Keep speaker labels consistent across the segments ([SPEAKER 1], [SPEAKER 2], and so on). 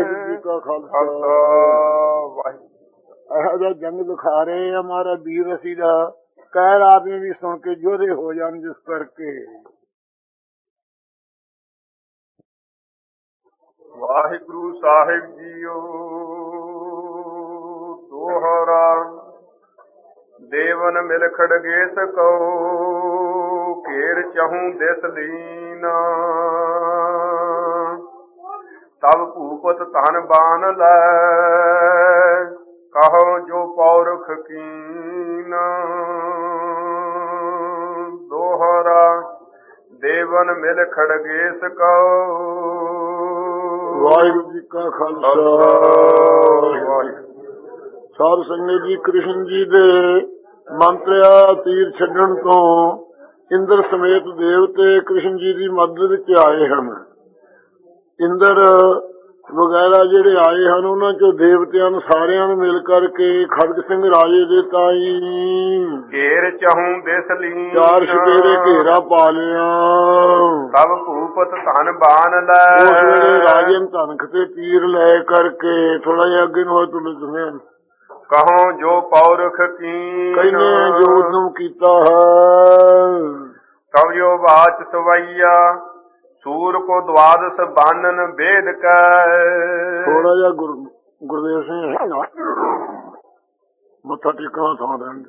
[SPEAKER 1] ਵਾਹਿਗੁਰੂ ਜੀ ਕਾ ਖਾਲਸਾ।
[SPEAKER 2] ਖਾਲਸਾ ਵਾਹਿਗੁਰੂ।
[SPEAKER 1] ਇਹੋ ਜਿਹਾ ਜੰਗ ਦਿਖਾ ਰਹੇ ਆ ਹਮਾਰਾ ਵੀਰ ਅਸੀਂ ਦਾ। ਕਹਿਰ ਆਦਮੀ ਵੀ ਸੁਣ ਕੇ ਜੋਧੇ ਹੋ ਜਾਣ ਜਿਸ ਕਰਕੇ।
[SPEAKER 2] ਵਾਹਿਗੁਰੂ ਸਾਹਿਬ ਜੀਓ ਦੋਹਰਾ ਦੇਵਨ ਮਿਲ ਖੜਗੇ ਸਕੋ ਘੇਰ ਚਹੂੰ ਦਿਸ ਲੀਨਾ। ਤਬ ਭੂਪਤ ਧਨ ਬਾਨ ਲੈ। ਕਹੋ ਜੋ ਪੌਰਖ ਕੀਨਾ। ਦੋਹਰਾ ਦੇਵਨ ਮਿਲ ਖੜਗੇ ਸਕੋ
[SPEAKER 1] ਵਾਹਿਗੁਰੂ ਜੀ ਕਾ ਖਾਲਸਾ। ਸਾਧ ਸੰਗਤ ਜੀ, ਕ੍ਰਿਸ਼ਨ ਜੀ ਦੇ ਮੰਤਰਿਆ ਤੀਰ ਛੱਡਣ ਤੋਂ ਇੰਦਰ ਸਮੇਤ ਦੇਵਤੇ ਕ੍ਰਿਸ਼ਨ ਜੀ ਦੀ ਮਦਦ ਵਿੱਚ ਆਏ ਹਨ। ਇੰਦਰ ਵਗੈਰਾ ਜਿਹੜੇ ਆਏ ਹਨ ਉਹਨਾਂ ਚੋਂ ਦੇਵਤਿਆਂ ਨੂੰ ਸਾਰਿਆਂ ਨੂੰ ਮਿਲ ਕਰਕੇ ਖੜਗ ਸਿੰਘ ਰਾਜੇ ਦੇ ਤਾਈ
[SPEAKER 2] ਘੇਰ ਚਹੂੰ ਦਿਸ ਲੀਨ
[SPEAKER 1] ਚਾਰ ਸ਼ਪੇਰੇ ਘੇਰਾ ਪਾ ਲਿਆ।
[SPEAKER 2] ਤਬ ਭੂਪਤ ਧਨ ਬਾਨ ਲੈ।
[SPEAKER 1] ਉਸ ਵੇਲੇ ਰਾਜੇ ਨੇ ਧਨਖ ਤੇ ਤੀਰ ਲੈ ਕਰਕੇ ਥੋੜਾ ਜਿਹਾ ਅੱਗੇ ਨੂੰ ਤੁਲੇ ਸੁਣਿਆ
[SPEAKER 2] ਕਹੋ ਜੋ ਪੌਰਖ ਕੀਨ
[SPEAKER 1] ਕਹਿੰਦੇ ਜੋ ਉਦਮ ਕੀਤਾ ਹੈ।
[SPEAKER 2] ਜੋ ਬਾਚ ਸਵਈਆ। ਸੂਰ ਕੋ ਦਵਾਦਸ ਬਾਨਨ ਵੇਦ ਕੈ।
[SPEAKER 1] ਥੋੜਾ ਜਿਹਾ ਗੁਰ ਗੁਰਦੇਵ ਸਿੰਘ ਮੱਥਾ ਟੇਕਣਾ ਥਾਂ ਦੇਣ।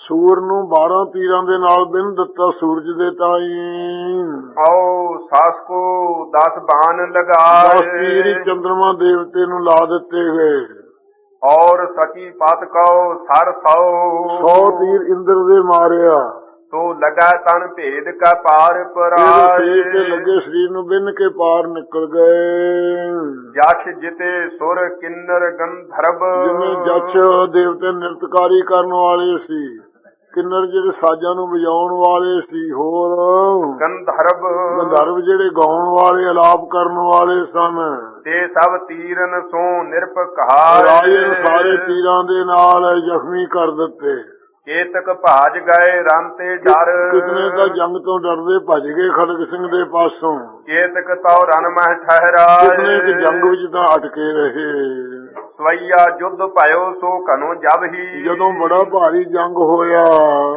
[SPEAKER 1] ਸੂਰ ਨੂੰ 12 ਤੀਰਾਂ ਦੇ ਨਾਲ ਬਿੰਨ ਦਿੱਤਾ ਸੂਰਜ ਦੇ ਤਾਈ।
[SPEAKER 2] ਆਓ ਸਾਸ ਕੋ 10 ਬਾਨ
[SPEAKER 1] ਦਸ ਤੀਰ
[SPEAKER 2] ਲਗਾਏ
[SPEAKER 1] ਹੀ ਚੰਦਰਮਾ ਦੇਵਤੇ ਨੂੰ ਲਾ ਦਿੱਤੇ ਗਏ
[SPEAKER 2] ਔਰ ਸਕੀ ਪਤ ਕਉ ਸਰ ਸੌ
[SPEAKER 1] 100 ਤੀਰ ਇੰਦਰ ਦੇ ਮਾਰਿਆ।
[SPEAKER 2] ਤੋ ਲਗਾ ਤਨ ਭੇਦ ਕਾ ਪਾਰ
[SPEAKER 1] ਸਰੀਰ ਤੇ ਲੱਗੇ ਸਰੀਰ ਨੂੰ ਬਿੰਨ ਕੇ ਪਾਰ ਨਿਕਲ ਗਏ।
[SPEAKER 2] ਜਸ਼ ਜਿਤੇ ਸੁਰ ਕਿੰਨਰ ਗੰਧਰਵ
[SPEAKER 1] ਜਿਵੇਂ ਜੱਜ ਦੇਵਤੇ ਨਿਰਤਕਾਰੀ ਕਰਨ ਵਾਲੇ ਸੀ ਕਿੰਨਰ ਜਿਹੜੇ ਸਾਜ਼ਾਂ ਨੂੰ ਵਜਾਉਣ ਵਾਲੇ ਸੀ ਹੋਰ।
[SPEAKER 2] ਗੰਧਰਵ
[SPEAKER 1] ਗੰਧਰਵ ਜਿਹੜੇ ਗਾਉਣ ਵਾਲੇ ਅਲਾਪ ਕਰਨ ਵਾਲੇ ਸਨ।
[SPEAKER 2] ਤੇ ਸਭ ਤੀਰਨ ਸੋ ਨਿਰਪਕਾਰ।
[SPEAKER 1] ਸਾਰੇ ਤੀਰਾਂ ਦੇ ਨਾਲ ਜ਼ਖਮੀ ਕਰ ਦਿੱਤੇ।
[SPEAKER 2] ਕੇਤਕ ਭਾਜ ਗਏ ਰਨ ਤੇ ਡਰ।
[SPEAKER 1] ਕਿਤਨੇ ਤਾਂ ਜੰਗ ਤੋਂ ਡਰਦੇ ਭੱਜ ਗਏ ਖੜਗ ਸਿੰਘ ਦੇ ਪਾਸੋਂ।
[SPEAKER 2] ਕੇਤਕ ਤਉ ਰਨ ਮਹਿ ਠਹਿਰਾ
[SPEAKER 1] ਕਿਤਨੇ ਕਿ ਜੰਗ ਵਿੱਚ ਤਾਂ ਅਟਕੇ ਰਹੇ।
[SPEAKER 2] ਸਵਈਆ ਜੁਧ ਭਇਓ ਸੋ ਕਨੋ ਜਬ ਹੀ।
[SPEAKER 1] ਜਦੋਂ ਬੜਾ ਭਾਰੀ ਜੰਗ ਹੋਇਆ।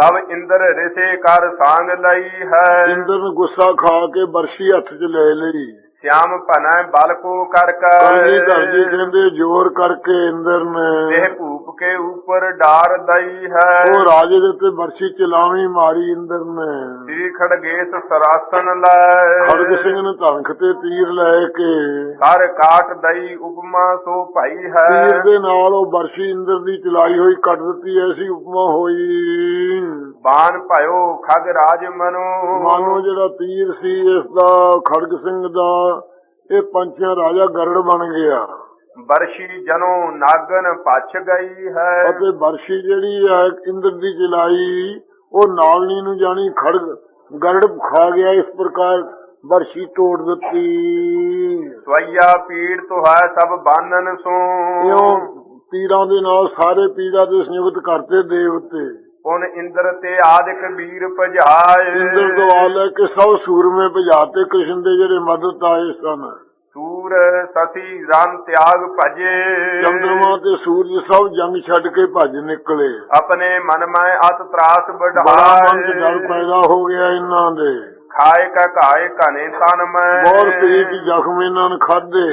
[SPEAKER 2] ਤਬ ਇੰਦਰ ਰਿਸੇ ਕਰ ਸਾੰਗ ਲਈ ਹੈ।
[SPEAKER 1] ਇੰਦਰ ਨੇ ਗੁੱਸਾ ਖਾ ਕੇ ਬਰਸ਼ੀ ਹੱਥ 'ਚ ਲੈ ਲਈ।
[SPEAKER 2] ਸਿਆਮ ਭਨੈ ਬਲ ਕੋ
[SPEAKER 1] ਕਰ
[SPEAKER 2] ਕਰ।
[SPEAKER 1] ਜੀ ਕਹਿੰਦੇ ਜ਼ੋਰ ਕਰਕੇ ਇੰਦਰ ਨੇ
[SPEAKER 2] ਇਹ ਭੂਪ ਕੇ ਉੱਪਰ ਡਾਰ ਦਈ ਹੈ।
[SPEAKER 1] ਉਹ ਰਾਜੇ ਦੇ ਉੱਤੇ ਬਰਸ਼ੀ ਚਲਾਵੀ ਮਾਰੀ ਇੰਦਰ ਨੇ।
[SPEAKER 2] ਸ੍ਰੀ ਖੜਗੇਸ ਸਰਾਸਨ ਲੈ।
[SPEAKER 1] ਖੜਗ ਸਿੰਘ ਨੇ ਧਨਖ ਤੇ ਤੀਰ ਲੈ ਕੇ
[SPEAKER 2] ਕਰ ਕਾਟ ਦਈ ਉਪਮਾ ਸੋ ਭਾਈ ਹੈ।
[SPEAKER 1] ਤੀਰ ਦੇ ਨਾਲ ਉਹ ਬਰਸ਼ੀ ਇੰਦਰ ਦੀ ਚਲਾਈ ਹੋਈ ਕੱਟ ਦਿੱਤੀ ਐਸੀ ਉਪਮਾ ਹੋਈ।
[SPEAKER 2] ਬਾਨ ਭਇਓ ਖਗ ਰਾਜ ਮਨੋ।
[SPEAKER 1] ਮਨੋ ਜਿਹੜਾ ਤੀਰ ਸੀ ਇਸ ਦਾ ਖੜਗ ਸਿੰਘ ਦਾ ਇਹ ਪੰਛੀਆਂ ਰਾਜਾ ਗਰੜ ਬਣ ਗਿਆ।
[SPEAKER 2] ਬਰਸ਼ੀ ਜਨੋ ਨਾਗਨ ਪਛ ਗਈ ਹੈ।
[SPEAKER 1] ਅਤੇ ਬਰਸ਼ੀ ਜਿਹੜੀ ਹੈ ਇੰਦਰ ਦੀ ਚਲਾਈ ਉਹ ਨਾਲਨੀ ਨੂੰ ਜਾਣੀ ਖੜ ਗਰੜ ਖਾ ਗਿਆ ਇਸ ਪ੍ਰਕਾਰ ਬਰਸ਼ੀ ਤੋੜ ਦਿੱਤੀ।
[SPEAKER 2] ਸਵਈਆ ਪੀੜ ਤੋਹਾ ਸਭ ਬਾਨਨ ਸੋ।
[SPEAKER 1] ਕਿਉਂ ਪੀੜਾਂ ਦੇ ਨਾਲ ਸਾਰੇ ਪੀੜਾ ਦੇ ਸੰਯੁਕਤ ਕਰਤੇ ਦੇਵਤੇ।
[SPEAKER 2] ਪੁਨ ਇੰਦਰ ਤੇ ਆਦਿਕ ਵੀਰ ਭਜਾਏ।
[SPEAKER 1] ਇੰਦਰ ਤੋਂ ਆਲੇ ਕਿ ਸਭ ਸੂਰਮੇ ਭਜਾਤੇ ਕ੍ਰਿਸ਼ਨ ਦੇ ਜਿਹੜੇ ਮਦਦ ਆਏ ਸਨ।
[SPEAKER 2] ਸੂਰ ਸਤੀ ਰਾਮ ਤਿਆਗ ਭਜੇ।
[SPEAKER 1] ਚੰਦਰਮਾ ਤੇ ਸੂਰਜ ਸਭ ਜੰਗ ਛੱਡ ਕੇ ਭੱਜ ਨਿਕਲੇ। ਆਪਣੇ ਮਨ ਮੈਂ ਅਤ
[SPEAKER 2] ਤਰਾਸ ਵਡਾਏ
[SPEAKER 1] ਪੈਦਾ ਹੋ ਗਿਆ ਇਹਨਾਂ ਦੇ।
[SPEAKER 2] ਖਾਏ ਕਾ ਘਾਏ ਘਨੇ ਮੈਂ।
[SPEAKER 1] ਬਹੁਤ ਸਰੀਰ ਦੀ ਜ਼ਖਮ ਇਹਨਾਂ ਨੇ ਖਾਦੇ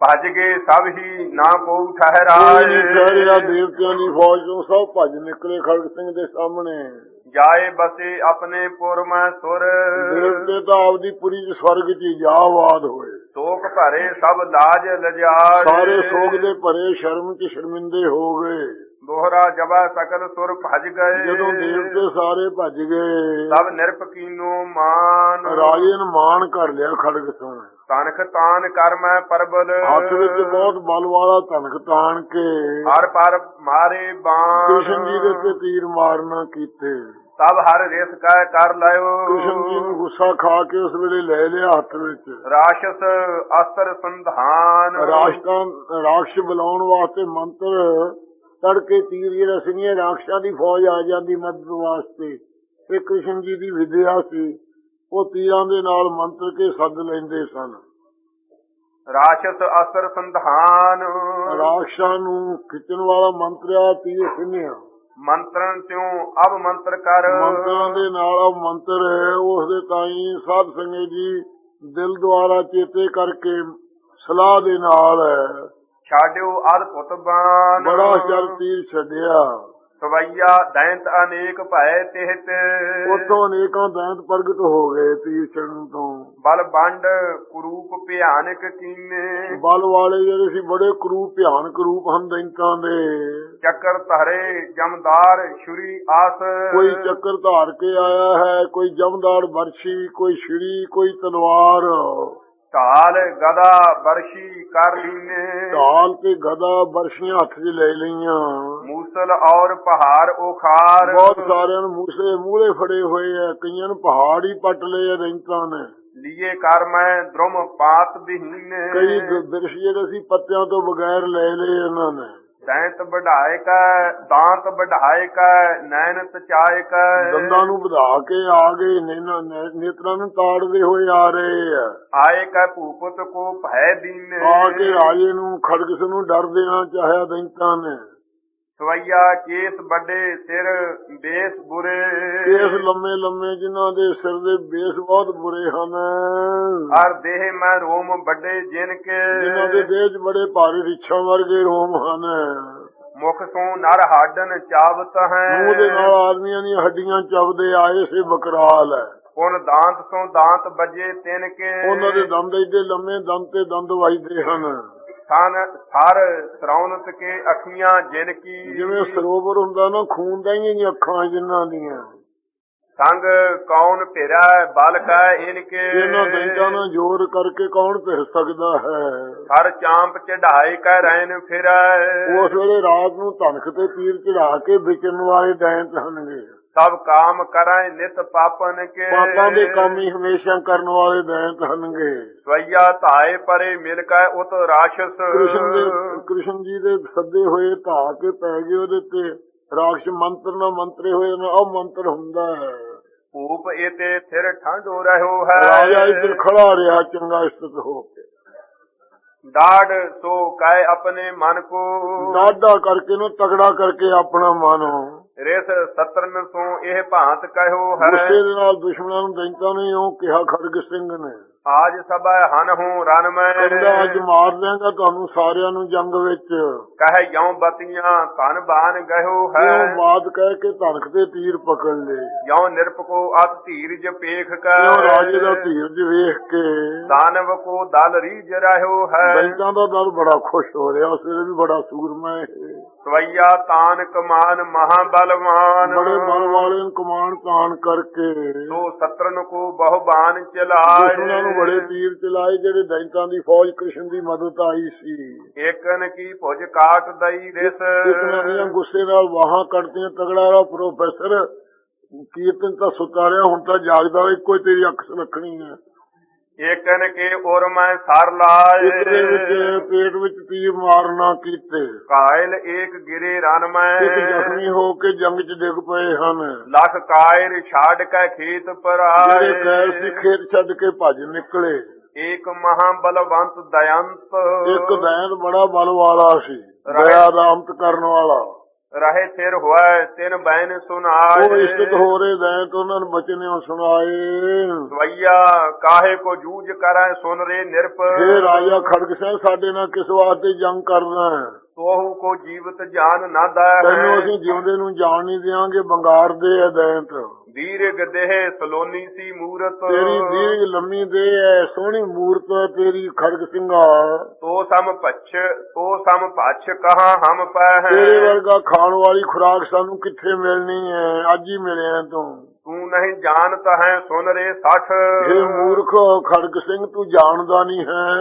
[SPEAKER 2] ਭੱਜ ਗਏ ਸਭ ਹੀ
[SPEAKER 1] ਨਾ
[SPEAKER 2] ਕੋ
[SPEAKER 1] ਠਹਿਰਾਏ। ਸ਼ਹਿਰਿਆ ਦੇਵਤਿਆਂ ਦੀ ਫੌਜ ਤੋਂ ਸਭ ਭੱਜ ਨਿਕਲੇ ਖੜਗ ਸਿੰਘ ਦੇ ਸਾਹਮਣੇ।
[SPEAKER 2] ਜਾਏ ਬਸੇ ਆਪਣੇ ਪੁਰ ਮੈਂ ਸੁਰ।
[SPEAKER 1] ਦੇਵਤੇ ਤਾਂ ਆਪਦੀ ਪੁਰੀ ਦੇ ਸਵਰਗ 'ਚ ਜਾ ਆਵਾਦ ਹੋਏ।
[SPEAKER 2] ਸੋਕ ਭਰੇ ਸਭ ਲਾਜ ਲਜਾਏ
[SPEAKER 1] ਸਾਰੇ ਸੋਗ ਦੇ ਭਰੇ ਸ਼ਰਮ 'ਚ ਸ਼ਰਮਿੰਦੇ ਹੋ ਗਏ।
[SPEAKER 2] ਦੋਹਰਾ ਜਬਾ ਸਕਲ ਸੁਰ ਭਜ ਗਏ।
[SPEAKER 1] ਜਦੋਂ ਦੇਵਤੇ ਸਾਰੇ ਭਜ ਗਏ
[SPEAKER 2] ਸਭ ਨਿਰਪਕੀਨੋ ਮਾਨ।
[SPEAKER 1] ਰਾਜੇ ਮਾਨ ਕਰ ਲਿਆ ਖੜਗ ਤੋਂ
[SPEAKER 2] ਤਨਖ ਤਾਨ ਕਰ ਮੈਂ ਪਰਬਲ।
[SPEAKER 1] ਹੱਥ ਵਿੱਚ ਬਹੁਤ ਬਲ ਵਾਲਾ ਤਨਖ ਤਾਨ ਕੇ
[SPEAKER 2] ਹਰ ਪਰ ਮਾਰੇ ਬਾਣ।
[SPEAKER 1] ਕ੍ਰਿਸ਼ਨ ਜੀ ਦੇ ਤੇ ਤੀਰ ਮਾਰਨਾ ਕੀਤੇ।
[SPEAKER 2] ਸਭ ਹਰ ਰੇਸ ਕਾ ਕਰ ਲਾਇਓ।
[SPEAKER 1] ਕ੍ਰਿਸ਼ਨ ਜੀ ਨੂੰ ਗੁੱਸਾ ਖਾ ਕੇ ਉਸ ਵੇਲੇ ਲੈ ਲਿਆ ਹੱਥ ਵਿੱਚ।
[SPEAKER 2] ਰਾਸ਼ਸ ਅਸਤਰ ਸੰਧਾਨ।
[SPEAKER 1] ਰਾਸ਼ਟਾਂ ਰਾਸ਼ ਬੁਲਾਉਣ ਵਾਸਤੇ ਮੰਤਰ ਤੜਕੇ ਤੀਰ ਜਿਹੜਾ ਸੀ ਇਹ ਰਾਖਸ਼ਾਂ ਦੀ ਫੌਜ ਆ ਜਾਂਦੀ ਮਦਦ ਵਾਸਤੇ। ਇਹ ਕ੍ਰਿਸ਼ਨ ਜੀ ਦੀ ਵਿਦਿਆ ਸੀ। ਉਹ ਤੀਰਾਂ ਦੇ ਨਾਲ ਮੰਤਰ ਕੇ ਸੱਦ ਲੈਂਦੇ ਸਨ।
[SPEAKER 2] ਰਾਸ਼ਸ ਅਸਰ ਸੰਧਾਨ।
[SPEAKER 1] ਰਾਖਸ਼ਾਂ ਨੂੰ ਖਿੱਚਣ ਵਾਲਾ ਮੰਤਰਿਆ ਤੀਰ ਸਿੰਨਿਆ
[SPEAKER 2] ਮੰਤਰਨ ਤਿਉ ਅਬ ਮੰਤਰ ਕਰ।
[SPEAKER 1] ਮੰਤਰਾਂ ਦੇ ਨਾਲ ਉਹ ਮੰਤਰ ਹੈ ਉਸ ਦੇ ਤਾਈ ਸਾਧ ਸੰਗਤ ਜੀ ਦਿਲ ਦੁਆਰਾ ਚੇਤੇ ਕਰਕੇ ਸਲਾਹ ਦੇ ਨਾਲ
[SPEAKER 2] ਛਾਡਿਓ ਅਰ ਪੁੱਤਬਾਨ
[SPEAKER 1] ਬੜਾ ਚਰ ਤੀਰ ਛੱਡਿਆ।
[SPEAKER 2] ਸਵਈਆ ਦੈਂਤ ਅਨੇਕ ਭੈ ਤਿਹਤ।
[SPEAKER 1] ਉਤੋਂ ਅਨੇਕਾਂ ਦੈਂਤ ਪ੍ਰਗਟ ਹੋ ਗਏ ਤੀਰ ਛੱਡਣ ਤੋਂ।
[SPEAKER 2] ਬਲ ਬੰਡ ਕੁਰੂਪ ਭਿਆਨਕ ਕੀਨੇ।
[SPEAKER 1] ਬਲ ਵਾਲੇ ਜਿਹੜੇ ਸੀ ਬੜੇ ਕਰੂਪ ਭਿਆਨਕ ਰੂਪ ਹਨ ਦੈਂਤਾਂ ਦੇ।
[SPEAKER 2] ਚੱਕਰ ਧਰੇ ਜਮਦਾਰ ਛੁਰੀ ਆਸ।
[SPEAKER 1] ਕੋਈ ਚੱਕਰ ਧਾਰ ਕੇ ਆਇਆ ਹੈ ਕੋਈ ਜਮਦਾਰ ਵਰਸ਼ੀ ਕੋਈ ਛਿੜੀ ਕੋਈ ਤਲਵਾਰ।
[SPEAKER 2] ਢਾਲ ਗਦਾ ਬਰਸ਼ੀ ਕਰ ਲੀਨੇ।
[SPEAKER 1] ਢਾਲ ਤੇ ਗਦਾ ਵਰਸ਼ੀਆਂ ਹੱਥ 'ਚ ਲੈ ਲਈਆਂ।
[SPEAKER 2] ਮੂਸਲ ਔਰ ਪਹਾੜ ਉਖਾਰ
[SPEAKER 1] ਬਹੁਤ ਸਾਰਿਆਂ ਨੂੰ ਮੂਸੇ ਮੂਲੇ ਫੜੇ ਹੋਏ ਆ ਕਈਆਂ ਨੂੰ ਪਹਾੜ ਹੀ ਪੱਟ ਲਏ ਆ ਰੈਂਕਾਂ ਨੇ।
[SPEAKER 2] ਲੀਏ ਕਰ ਮੈਂ ਦ੍ਰਮ ਪਾਤ ਬਿਹੀਨੇ।
[SPEAKER 1] ਕਈ ਦ- ਦ੍ਰਿਸ਼ ਜਿਹੜੇ ਸੀ ਪੱਤਿਆਂ ਤੋਂ ਬਗੈਰ ਲੈ ਲਏ ਇਹਨਾਂ ਨੇ।
[SPEAKER 2] ਦੈਂਤ ਵਢਾਏ ਕੈ ਦਾੰਤ ਵਢਾਏ ਕੈ ਨੈਣ ਤਚਾਏ ਕੈ।
[SPEAKER 1] ਦੰਦਾਂ ਨੂੰ ਵਧਾ ਕੇ ਆ ਗਏ ਨੇਤਰਾਂ ਨੂੰ ਤਾੜਦੇ ਹੋਏ ਆ ਰਹੇ ਆ
[SPEAKER 2] ਆਏ ਕੈ ਭੂਪਤ ਕੋ ਭੈ ਦੀਨੇ।
[SPEAKER 1] ਆ ਕੇ ਰਾਜੇ ਨੂੰ ਖੜਗਸ ਨੂੰ ਡਰ ਦੇਣਾ ਚਾਹਿਆ ਦੈਂਤਾਂ ਨੇ।
[SPEAKER 2] ਸਵਈਆ ਕੇਸ ਵੱਡੇ ਸਿਰ ਬੇਸ ਬੁਰੇ।
[SPEAKER 1] ਕੇਸ ਲੰਮੇ ਲੰਮੇ ਜਿਨ੍ਹਾਂ ਦੇ ਸਿਰ ਦੇ ਬੇਸ ਬਹੁਤ ਬੁਰੇ ਹਨ।
[SPEAKER 2] ਹਰ ਦੇਹ ਮੈਂ ਰੋਮ ਵੱਡੇ ਜਿਨ ਕੇ।
[SPEAKER 1] ਜਿਨ੍ਹਾਂ ਦੇ ਦੇਹ 'ਚ ਬੜੇ ਭਾਰੀ ਰਿੱਛਾਂ ਵਰਗੇ ਰੋਮ ਹਨ।
[SPEAKER 2] ਮੁਖ ਤੋਂ ਨਰ ਹਾਡਨ ਚਾਵਤ ਹੈ।
[SPEAKER 1] ਮੂੰਹ ਦੇ ਨਾਲ ਆਦਮੀਆਂ ਦੀਆਂ ਹੱਡੀਆਂ ਚਬਦੇ ਆਏ ਸੇ ਬਕਰਾਲ ਹੈ।
[SPEAKER 2] ਪੁਨ ਦਾੰਤ ਤੋਂ ਦਾੰਤ ਵੱਜੇ ਤਿਨ ਕੇ।
[SPEAKER 1] ਉਹਨਾਂ ਦੇ ਦੰਦ ਏਡੇ ਲੰਮੇ ਦੰਦ ਤੇ ਦੰਦ ਵੱਜਦੇ ਹਨ।
[SPEAKER 2] ਥਨ ਥਰ ਸਰੌਨਤ ਕੇ ਅੱਖੀਆਂ ਜਿਨ ਕੀ
[SPEAKER 1] ਜਿਵੇਂ ਸਰੋਵਰ ਹੁੰਦਾ ਨਾ ਖੂਨ ਦਾ ਹੀ ਅੱਖਾਂ ਜਿਨ੍ਹਾਂ ਦੀਆਂ।
[SPEAKER 2] ਸੰਗ ਕੌਣ ਭੇਰਾ ਬਲ ਕੈ ਇਨ ਕੇ
[SPEAKER 1] ਇਹਨਾਂ ਦੰਦਾਂ ਨਾਲ ਜ਼ੋਰ ਕਰਕੇ ਕੌਣ ਭਿਰ ਸਕਦਾ ਹੈ?
[SPEAKER 2] ਹਰ ਚਾਂਪ ਚੜਾਈ ਕੈ ਰੈਨ ਫਿਰੈ।
[SPEAKER 1] ਉਸ ਵੇਲੇ ਰਾਤ ਨੂੰ ਧਨਖ ਤੇ ਤੀਰ ਚੜਾ ਕੇ ਵਿਚਰਨ ਵਾਲੇ ਦੈਂਤ ਹਨਗੇ।
[SPEAKER 2] ਸਭ ਕਾਮ ਕਰੈ ਨਿਤ ਪਾਪਨ ਕੇ।
[SPEAKER 1] ਪਾਪਾਂ ਦੇ ਕੰਮ ਹੀ ਹਮੇਸ਼ਾ ਕਰਨ ਵਾਲੇ ਦੈਂਤ ਹਨਗੇ
[SPEAKER 2] ਸਵਈਆ ਧਾਏ ਪਰੇ ਮਿਲ ਕੈ ਉਤ ਰਾਸ਼ਸ
[SPEAKER 1] ਕ੍ਰਿਸ਼ਨ ਦੇ ਕ੍ਰਿਸ਼ਨ ਜੀ ਦੇ ਸੱਦੇ ਹੋਏ ਧਾ ਕੇ ਪੈ ਗਏ ਉਹਦੇ ਤੇ। ਰਾਖਸ਼ ਮੰਤਰ ਨਾਲ ਮੰਤਰੇ ਹੋਏ ਨਾ ਉਹ ਮੰਤਰ ਹੁੰਦਾ ਹੈ।
[SPEAKER 2] ਭੂਪ ਇਤੇ ਥਿਰ ਠੰਡ ਹੋ ਰਹਿਓ ਹੈ।
[SPEAKER 1] ਰਾਜਾ ਇੱਧਰ ਖੜਾ ਰਿਹਾ ਚੰਗਾ ਸਥਿਤ ਹੋ ਕੇ।
[SPEAKER 2] ਡਾੜ ਸੋ ਕੈ ਆਪਣੇ ਮਨ ਕੋ।
[SPEAKER 1] ਡਾਢਾ ਕਰਕੇ ਨੂੰ ਤਗੜਾ ਕਰਕੇ ਆਪਣਾ ਮਨ।
[SPEAKER 2] ਰਿਸ ਸਤਰਨ ਤੋਂ ਇਹ ਭਾਂਤ ਕਹਿਓ ਹੈ
[SPEAKER 1] ਦੇ ਨਾਲ ਦੁਸ਼ਮਣਾਂ ਨੂੰ ਦੈਂਤਾਂ ਨੇ ਉਹ ਕਿਹਾ ਖੜਗ ਸਿੰਘ ਨੇ।
[SPEAKER 2] ਆਜ ਸਭਾ ਹਨ ਹੂੰ ਰਨ ਮੈਂ
[SPEAKER 1] ਕਹਿੰਦਾ ਅੱਜ ਮਾਰ ਦਿਆਂਗਾ ਤੁਹਾਨੂੰ ਸਾਰਿਆਂ ਨੂੰ ਜੰਗ ਵਿੱਚ।
[SPEAKER 2] ਕਹੇ ਯਉ ਬਤੀਆਂ ਧਨ ਬਾਨ ਗਇਓ ਹੈ।
[SPEAKER 1] ਉਹ ਬਾਤ ਕਹਿ ਕੇ ਧਨਖ ਤੇ ਤੀਰ ਪਕੜ ਲਏ
[SPEAKER 2] ਯਉ ਨਿਰਪਕੋ ਅਤ ਧੀਰਜ ਪੇਖ ਕੈ।
[SPEAKER 1] ਉਹ ਰਾਜੇ ਦਾ ਧੀਰਜ ਵੇਖ ਕੇ।
[SPEAKER 2] ਦਾਨਵ ਕੋ ਦਲ ਰੀਜ ਰਹਿਓ ਹੈ।
[SPEAKER 1] ਦੈਂਤਾਂ ਦਾ ਦਲ ਬੜਾ ਖੁਸ਼ ਹੋ ਰਿਹਾ ਉਸ ਵੀ ਬੜਾ ਸੂਰਮਾ
[SPEAKER 2] ਸਵਈਆ ਤਾਨ ਕਮਾਨ ਮਹਾ ਬਲਵਾਨ
[SPEAKER 1] ਬੜੇ ਮਨ ਵਾਲੇ ਕਮਾਨ ਤਾਨ ਕਰਕੇ।
[SPEAKER 2] ਸੋ ਸਤਰਨ ਕੋ ਬਹੁ ਬਾਨ ਚਲਾਏ
[SPEAKER 1] ਬੜੇ ਤੀਰ ਚਲਾਏ ਜਿਹੜੇ ਦੈਂਤਾਂ ਦੀ ਫੌਜ ਕ੍ਰਿਸ਼ਨ ਦੀ ਮਦਦ ਆਈ ਸੀ।
[SPEAKER 2] ਏਕਨ ਕੀ ਭੁਜ ਕਾਟ ਦਈ ਰਿਸ
[SPEAKER 1] ਇਤਨਾ ਗੁੱਸੇ ਨਾਲ ਵਾਹਾਂ ਕੱਢਦੀਆਂ ਤਗੜਾ ਵਾਲਾ ਪ੍ਰੋਫੈਸਰ ਕੀਰਤਨ ਤਾਂ ਸੁੱਤਾ ਰਿਹਾ ਹੁਣ ਤਾਂ ਜਾਗਦਾ ਵਾ, ਇੱਕੋ ਹੀ ਤੇਰੀ ਅੱਖ ਸੁਨੱਖਣੀ ਹੈ।
[SPEAKER 2] ਏਕਨ ਕੇ ਉਰ ਮੈਂ ਸਰ ਲਾਏ।
[SPEAKER 1] ਦੇ ਵਿੱਚ ਪੇਟ ਵਿੱਚ ਤੀਰ ਮਾਰਨਾ ਕੀਤੇ?
[SPEAKER 2] ਕਾਇਲ ਏਕ ਗਿਰੇ ਰਨ ਮੈਂ।
[SPEAKER 1] ਇੱਕ ਜ਼ਖਮੀ ਹੋ ਕੇ ਜੰਗ 'ਚ ਡਿੱਗ ਪਏ ਹਨ।
[SPEAKER 2] ਲਖ ਕਾਇਰ ਛਾੜ ਕੈ ਖੇਤ ਪਰ
[SPEAKER 1] ਜਿਹੜੇ
[SPEAKER 2] ਆਏ
[SPEAKER 1] ਸੀ ਖੇਤ ਛੱਡ ਕੇ ਭੱਜ ਨਿਕਲੇ।
[SPEAKER 2] ਏਕ ਮਹਾ ਬਲਵੰਤ ਦਇੰਤ
[SPEAKER 1] ਇੱਕ ਦੈਨ ਬੜਾ ਬਲ ਵਾਲਾ ਸੀ। ਦਇਆ ਦਾ ਅੰਤ ਕਰਨ ਵਾਲਾ।
[SPEAKER 2] ਰਹੇ ਸਿਰ ਹੋਇ ਤਿਨ ਬੈਨ ਸੁਨਾਏ।
[SPEAKER 1] ਉਹ ਇਸ਼ਟ ਹੋ ਰਹੇ ਦੈਨ ਤੋਂ ਉਹਨਾਂ ਨੂੰ ਬਚਨੇ ਸੁਣਾਏ।
[SPEAKER 2] ਸਵਈਆ ਕਾਹੇ ਕੋ ਜੂਝ ਕਰੈ ਸੁਨ ਰੇ ਨਿਰਪ।
[SPEAKER 1] हे ਰਾਜਾ ਖੜਗ ਸਿੰਘ ਸਾਡੇ ਨਾਲ ਕਿਸ ਵਾਸਤੇ ਜੰਗ ਕਰਨਾ ਹੈ?
[SPEAKER 2] ਤੋਹੂ ਕੋ ਜੀਵਤ ਜਾਨ ਨਾ ਦਾ
[SPEAKER 1] ਤੈਨੂੰ ਅਸੀਂ ਜਿਉਂਦੇ ਨੂੰ ਜਾਣ ਨਹੀਂ ਦਿਆਂਗੇ ਬੰਗਾਰ ਦੇ ਹੈ ਦੈਂਤ।
[SPEAKER 2] ਵੀਰ ਗਦੇਹ ਸਲੋਨੀ ਸੀ ਮੂਰਤ।
[SPEAKER 1] ਤੇਰੀ ਦੀਰਘ ਲੰਮੀ ਦੇ ਹੈ ਸੋਹਣੀ ਮੂਰਤ ਤੇਰੀ ਖੜਗ ਸਿੰਘਾ
[SPEAKER 2] ਤੋ ਸਮ ਪਛ ਤੋ ਸਮ ਪਛ ਕਹਾ ਹਮ ਪੈ
[SPEAKER 1] ਤੇਰੇ
[SPEAKER 2] ਹੈ
[SPEAKER 1] ਵਰਗਾ ਖਾਣ ਵਾਲੀ ਖੁਰਾਕ ਸਾਨੂੰ ਕਿੱਥੇ ਮਿਲਣੀ ਹੈ ਅੱਜ ਹੀ ਮਿਲਿਆ ਤੂੰ।
[SPEAKER 2] ਤੂੰ ਨਹੀਂ ਜਾਣਤ ਹੈ ਸੁਨ ਰੇ ਸਠ।
[SPEAKER 1] ਇਹ ਮੂਰਖ ਖੜਗ ਸਿੰਘ ਤੂੰ ਜਾਣਦਾ ਨਹੀਂ ਹੈ।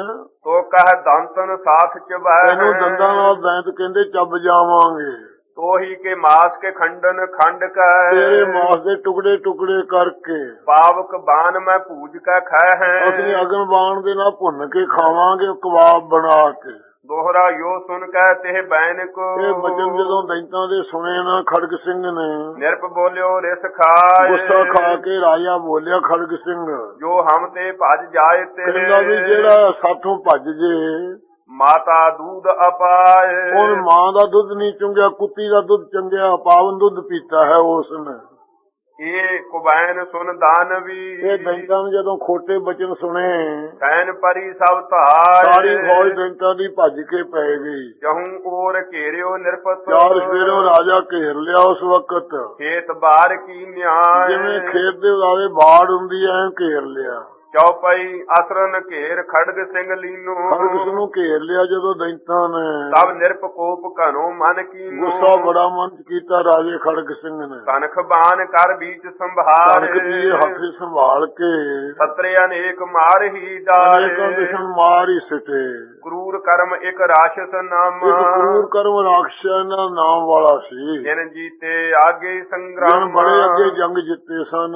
[SPEAKER 2] ਤੋ ਕਹ ਦੰਤਨ ਸਾਥ ਚਬੈ
[SPEAKER 1] ਤੈਨੂੰ ਦੰਦਾਂ ਨਾਲ ਦੈਂਤ ਕਹਿੰਦੇ ਚੱਬ ਜਾਵਾਂਗੇ।
[SPEAKER 2] ਤੋਹੀ ਕੇ ਮਾਸ ਕੇ ਖੰਡਨ ਖੰਡ ਕੈ।
[SPEAKER 1] ਤੇਰੇ ਮਾਸ ਦੇ ਟੁਕੜੇ ਟੁਕੜੇ ਕਰਕੇ।
[SPEAKER 2] ਪਾਵਕ ਬਾਨ ਮੈਂ ਪੂਜ ਕੈ ਖੈ ਹੈ।
[SPEAKER 1] ਅਸੀਂ ਅਗਨ ਬਾਣ ਦੇ ਨਾਲ ਭੁੰਨ ਕੇ ਖਾਵਾਂਗੇ ਕਬਾਬ ਬਣਾ ਕੇ।
[SPEAKER 2] ਦੋਹਰਾ ਯੋ ਸੁਨ ਕਹਿ ਤੇ ਬੈਨ ਕੋ।
[SPEAKER 1] ਇਹ ਬਚਨ ਜਦੋਂ ਦੈਂਤਾਂ ਦੇ ਸੁਣੇ ਨਾ ਖੜਗ ਸਿੰਘ ਨੇ।
[SPEAKER 2] ਨਿਰਪ ਬੋਲਿਓ ਰਿਸ ਖਾਏ।
[SPEAKER 1] ਗੁੱਸਾ ਖਾ ਕੇ ਰਾਜਾ ਬੋਲਿਆ ਖੜਗ ਸਿੰਘ।
[SPEAKER 2] ਜੋ ਹਮ ਤੇ ਭਜ ਜਾਏ ਤੇ
[SPEAKER 1] ਕਹਿੰਦਾ ਵੀ ਜਿਹੜਾ ਸਾਥੋਂ ਭੱਜ ਜੇ
[SPEAKER 2] ਮਾਤਾ ਦੂਧ ਅਪਾਏ।
[SPEAKER 1] ਉਹ ਮਾਂ ਦਾ ਦੁੱਧ ਨਹੀਂ ਚੁੰਗਿਆ ਕੁੱਤੀ ਦਾ ਦੁੱਧ ਚੰਗਿਆ ਪਾਵਨ ਦੁੱਧ ਪੀਤਾ ਹੈ ਉਸ ਨੇ।
[SPEAKER 2] ਇਹ ਕੁਬੈਨ ਸੁਨ ਦਾਨਵੀ
[SPEAKER 1] ਇਹ ਦੈਂਤਾਂ ਨੇ ਜਦੋਂ ਖੋਟੇ ਬਚਨ ਸੁਣੇ
[SPEAKER 2] ਕੈਨ ਪਰੀ ਸਭ ਧਾਏ
[SPEAKER 1] ਸਾਰੀ ਫੌਜ ਦੈਂਤਾਂ ਦੀ ਭੱਜ ਕੇ ਪੈ ਗਈ।
[SPEAKER 2] ਜਹੂੰ ਔਰ ਘੇਰਿਓ ਨਿਰਪਤ
[SPEAKER 1] ਚਾਰ ਸਵੇਰੋਂ ਰਾਜਾ ਘੇਰ ਲਿਆ ਉਸ ਵਕਤ।
[SPEAKER 2] ਖੇਤ ਬਾਰ ਕੀ ਨਿਆਏ।
[SPEAKER 1] ਜਿਵੇਂ ਖੇਤ ਦੇ ਉਦਾਵੇ ਬਾੜ ਹੁੰਦੀ ਐ ਘੇਰ ਲਿਆ।
[SPEAKER 2] ਚੌਪਈ ਅਸਰਨ ਘੇਰ ਖੜਗ ਸਿੰਘ ਲੀਨੋ।
[SPEAKER 1] ਖੜਗ ਨੂੰ ਘੇਰ ਲਿਆ ਜਦੋਂ ਦੈਂਤਾਂ ਨੇ।
[SPEAKER 2] ਸਭ ਨਿਰਪ ਕੋਪ ਘਨੋ ਮਨ ਕੀ
[SPEAKER 1] ਗੁੱਸਾ ਬੜਾ ਮਨ ਚ ਕੀਤਾ ਰਾਜੇ ਖੜਗ ਸਿੰਘ ਨੇ।
[SPEAKER 2] ਕਨਖ ਬਾਣ ਕਰ ਬੀਚ ਸੰਭਾਰ।
[SPEAKER 1] ਦੀ ਹੱਥ ਸੰਭਾਲ ਕੇ
[SPEAKER 2] ਸਤਰੇ ਅਨੇਕ ਮਾਰ ਹੀ
[SPEAKER 1] ਅਨੇਕਾਂ
[SPEAKER 2] ਡਾਰੇ
[SPEAKER 1] ਦੁਸ਼ਮਣ ਮਾਰ ਹੀ ਸਿਟੇ।
[SPEAKER 2] ਕਰੂਰ ਕਰਮ ਇੱਕ ਰਾਸ਼ਸ ਨਾਮ।
[SPEAKER 1] ਕਰੂਰ ਕਰਮ ਰਾਖਸ਼ ਨਾਮ ਵਾਲਾ ਸੀ।
[SPEAKER 2] ਜਿਨ ਜੀਤੇ ਆਗੇ ਸੰਗਰਾਮ।
[SPEAKER 1] ਬੜੇ ਅੱਗੇ ਜੰਗ ਜਿੱਤੇ ਸਨ।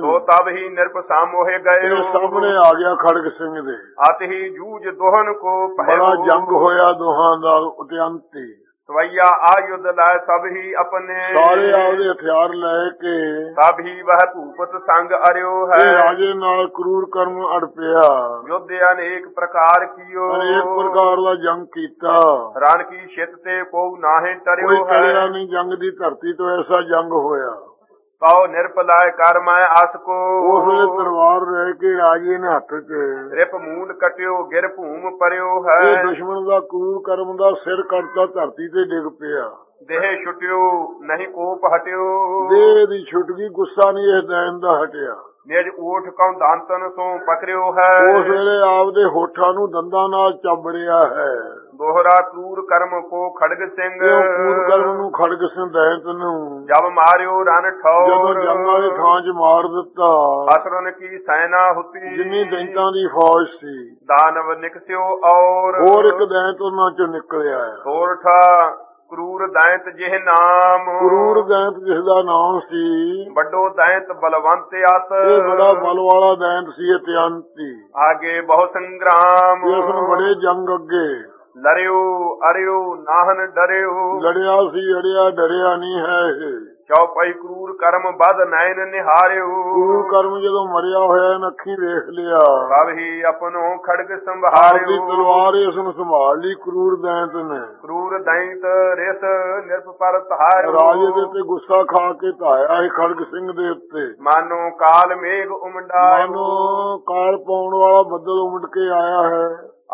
[SPEAKER 2] ਸੋ ਤਬ ਹੀ ਨਿਰਪ ਸਾਮੋਹਿ ਗਏ।
[SPEAKER 1] ਇਹ ਸਾਹਮਣੇ ਆ ਗਿਆ ਖੜਗ ਸਿੰਘ ਦੇ।
[SPEAKER 2] ਅਤ ਹੀ ਜੂਝ ਦੋਹਨ ਕੋ
[SPEAKER 1] ਬੜਾ
[SPEAKER 2] ਪਹਿਓ
[SPEAKER 1] ਜੰਗ ਹੋਇਆ ਦੋਹਾਂ ਦਾ ਉਤਿਅੰਤੀ
[SPEAKER 2] ਸਵਈਆ ਆਯੁਧ ਲੈ ਸਭ ਹੀ ਆਪਣੇ।
[SPEAKER 1] ਸਾਰੇ ਆਪਦੇ ਹਥਿਆਰ ਲੈ ਕੇ
[SPEAKER 2] ਸਭ ਹੀ ਵਹ ਭੂਪਤ ਸੰਗ ਅਰਿਓ ਹੈ।
[SPEAKER 1] ਰਾਜੇ ਨਾਲ ਕਰੂਰ ਕਰਮ ਅੜ ਪਿਆ।
[SPEAKER 2] ਯੁੱਧ ਅਨੇਕ ਪ੍ਰਕਾਰ ਕੀਓ।
[SPEAKER 1] ਅਨੇਕ ਪ੍ਰਕਾਰ ਦਾ ਜੰਗ ਕੀਤਾ।
[SPEAKER 2] ਰਣ ਕੀ ਛਿਤ ਤੇ ਕੋ ਨਾਹੇ
[SPEAKER 1] ਕੋਈ
[SPEAKER 2] ਟਰਿਓ ਹੈ
[SPEAKER 1] ਨਹੀਂ ਜੰਗ ਦੀ ਧਰਤੀ ਤੋਂ ਐਸਾ ਜੰਗ ਹੋਇਆ।
[SPEAKER 2] ਕਉ ਨਿਰਪਲਾਇ ਕਰ ਮੈਂ ਅਸ ਕੋ।
[SPEAKER 1] ਉਸ ਵੇਲੇ ਤਲਵਾਰ ਰਹਿ ਕੇ ਰਾਜੇ ਨੇ ਹੱਥ 'ਚ।
[SPEAKER 2] ਰਿਪ ਮੂਲ ਕਟਿਓ ਗਿਰ ਭੂਮ ਪਰਿਓ ਹੈ।
[SPEAKER 1] ਇਹ ਦੁਸ਼ਮਣ ਦਾ ਕਰੂਰ ਕਰਮ ਦਾ ਸਿਰ ਕੱਟਦਾ ਧਰਤੀ ਤੇ ਡਿੱਗ ਪਿਆ।
[SPEAKER 2] ਦੇਹ ਛੁਟਿਓ ਨਹੀਂ ਕੋਪ ਹਟਿਓ।
[SPEAKER 1] ਦੇਹ ਦੀ ਛੁੱਟ ਗਈ ਗੁੱਸਾ ਨਹੀਂ ਇਹ ਦੈਨ ਦਾ ਹਟਿਆ।
[SPEAKER 2] ਨਿਜ ਊਠ ਕਉ ਦਾੰਤਨ ਸੋ ਪਕਰਿਓ ਹੈ।
[SPEAKER 1] ਉਸ ਵੇਲੇ ਆਪਦੇ ਹੋਠਾਂ ਨੂੰ ਦੰਦਾਂ ਨਾਲ ਚੱਬੜਿਆ ਹੈ।
[SPEAKER 2] ਦੋਹਰਾ ਕਰੂਰ ਕਰਮ ਕੋ ਖੜਗ ਸਿੰਘ।
[SPEAKER 1] ਕਰੂਰ ਕਰਮ ਨੂੰ ਖੜਗ ਸਿੰਘ ਦੈਂਤ ਨੂੰ।
[SPEAKER 2] ਜਬ ਮਾਰਿਓ ਰਨ ਠੌਰ।
[SPEAKER 1] ਜਦੋਂ ਜੰਗ ਵਾਲੀ ਥਾਂ 'ਚ ਮਾਰ ਦਿੱਤਾ।
[SPEAKER 2] ਅਸਰਨ ਕੀ ਸੈਨਾ ਹੁਤੀ।
[SPEAKER 1] ਜਿੰਨੀ ਦੈਂਤਾਂ ਦੀ ਫੌਜ ਸੀ।
[SPEAKER 2] ਦਾਨਵ ਨਿਕਸਿਓ ਔਰ
[SPEAKER 1] ਹੋਰ ਇੱਕ ਦੈਂਤ ਉਹਨਾਂ 'ਚੋਂ ਨਿਕਲਿਆ ਹੈ।
[SPEAKER 2] ਸੋਰਠਾ ਕਰੂਰ ਦੈਂਤ ਜਿਹ ਨਾਮ।
[SPEAKER 1] ਕਰੂਰ ਦੈਂਤ ਜਿਸ ਦਾ ਨਾਮ ਸੀ।
[SPEAKER 2] ਵੱਡੋ ਦੈਂਤ ਬਲਵੰਤ ਅਤ
[SPEAKER 1] ਇਹ ਬੜਾ ਬਲ ਵਾਲਾ ਦੈਂਤ ਸੀ ਅਤਿਅੰਤੀ
[SPEAKER 2] ਆਗੇ ਬਹੁ ਸੰਗਰਾਮ।
[SPEAKER 1] ਇਸ ਨੂੰ ਬੜੇ ਜੰਗ ਅੱਗੇ।
[SPEAKER 2] ਲਰਿਓ ਅਰਿਓ ਨਾਹਨ ਡਰਿਓ।
[SPEAKER 1] ਲੜਿਆ ਸੀ ਅੜਿਆ ਡਰਿਆ ਨਹੀਂ ਹੈ ਇਹ।
[SPEAKER 2] ਚੌਪਈ ਕਰੂਰ ਕਰਮ ਬਦ ਨੈਣ ਨਿਹਾਰਿਓ?
[SPEAKER 1] ਕਰੂਰ ਕਰਮ ਜਦੋਂ ਮਰਿਆ ਹੋਇਆ ਇਹਨ ਅੱਖੀਂ ਵੇਖ ਲਿਆ।
[SPEAKER 2] ਸਭ ਹੀ ਆਪਣੋ ਖੜਗ ਸੰਭਾਰਿਓ
[SPEAKER 1] ਤਲਵਾਰ ਇਸ ਨੂੰ ਸੰਭਾਲ ਲਈ ਕਰੂਰ ਦੈਂਤ ਨੇ।
[SPEAKER 2] ਕਰੂਰ ਦੈਂਤ ਰਿਸ ਨਿਰਪ ਪਰ ਤਹਾਰਿਓ
[SPEAKER 1] ਰਾਜੇ ਦੇ ਤੇ ਗੁੱਸਾ ਖਾ ਕੇ ਧਾਇਆ ਇਹ ਖੜਗ ਸਿੰਘ ਦੇ ਉੱਤੇ।
[SPEAKER 2] ਮਾਨੋ ਕਾਲ ਮੇਘ ਉਮੰਡਾਇਓ।
[SPEAKER 1] ਮਾਨੋ ਕਾਲ ਪਾਉਣ ਵਾਲਾ ਬੱਦਲ ਉਮੜ ਕੇ ਆਇਆ ਹੈ।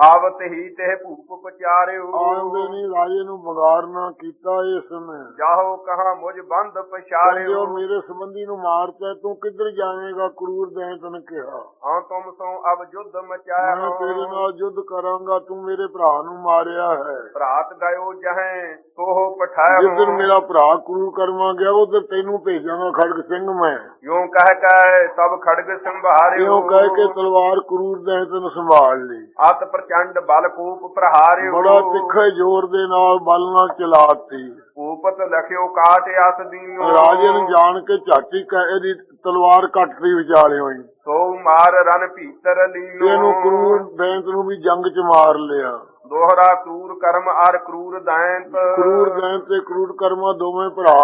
[SPEAKER 2] ਆਵਤ ਹੀ ਤੇ ਭੂਪ ਪਚਾਰਿਓ।
[SPEAKER 1] ਆਉਂਦੇ ਨਹੀਂ ਰਾਜੇ ਨੂੰ ਬਗਾਰਨਾ ਕੀਤਾ ਇਸ ਨੇ।
[SPEAKER 2] ਜਾਹੋ ਕਹਾ ਮੁਝ ਬੰਦ ਪਛਾਰਿਓ।
[SPEAKER 1] ਮੇਰੇ ਸੰਬੰਧੀ ਨੂੰ ਮਾਰਤਾ ਤੂੰ ਕਿੱਧਰ ਜਾਵੇਂਗਾ? ਕਰੂਰ ਦੈਂਤ ਨੇ ਕਿਹਾ।
[SPEAKER 2] ਹਾਂ ਤੁਮ ਸੋ ਅਬ ਯੁੱਧ ਮਚਾਇਆ
[SPEAKER 1] ਮੈਂ ਤੇਰੇ ਨਾਲ ਯੁੱਧ ਕਰਾਂਗਾ ਤੂੰ ਮੇਰੇ ਭਰਾ ਨੂੰ ਮਾਰਿਆ ਹੈ।
[SPEAKER 2] ਭਰਾਤ ਗਇਓ ਜਹੈ ਸੋਹ ਪਠਾਇਓ।
[SPEAKER 1] ਜਿਸ ਦਿਨ ਮੇਰਾ ਭਰਾ ਕਰੂਰ ਕਰਮਾ ਗਿਆ ਉਧਰ ਤੈਨੂੰ ਭੇਜਾਂਗਾ ਖੜਗ ਸਿੰਘ ਮੈਂ।
[SPEAKER 2] ਯੋਂ ਕਹਿ ਕਹਿ ਤਬ ਖੜਗ ਸੰਭਾਰਿਓ।
[SPEAKER 1] ਇਉਂ ਕਹਿ ਕੇ ਤਲਵਾਰ ਕਰੂਰ ਦੈਂਤ ਨੂੰ ਸੰਭਾਲ ਲਈ।
[SPEAKER 2] ਅਤ ਪ੍ਰਚੰਡ ਬਲ ਕੂਪ ਪ੍ਰਹਾਰਿਓ।
[SPEAKER 1] ਬੜਾ ਤਿੱਖੇ ਜ਼ੋਰ ਦੇ ਨਾਲ ਬਲ ਨਾਲ ਚਲਾਤੀ।
[SPEAKER 2] ਭੂਪਤ ਲਖਿਓ ਕਾਟ ਅਸ ਦੀਨੋ
[SPEAKER 1] ਰਾਜੇ ਨੂੰ ਜਾਣ ਕੇ ਝਾਟੀ ਕਹਿ ਇਹਦੀ ਤਲਵਾਰ ਕੱਟਦੀ ਵਿਚਾਲਿਓ ਹੀ
[SPEAKER 2] ਸੋ ਮਾਰ ਰਨ ਭੀਤਰ ਲੀਨੋ
[SPEAKER 1] ਇਹਨੂੰ ਕਰੂਰ ਦੈਂਤ ਨੂੰ ਵੀ ਜੰਗ ਚ ਮਾਰ ਲਿਆ।
[SPEAKER 2] ਦੋਹਰਾ ਕਰੂਰ ਕਰਮ ਅਰ ਕਰੂਰ ਦੈਂਤ।
[SPEAKER 1] ਕਰੂਰ ਦੈਂਤ ਤੇ ਕਰੂਰ ਕਰਮਾ ਦੋਵੇਂ ਭਰਾ।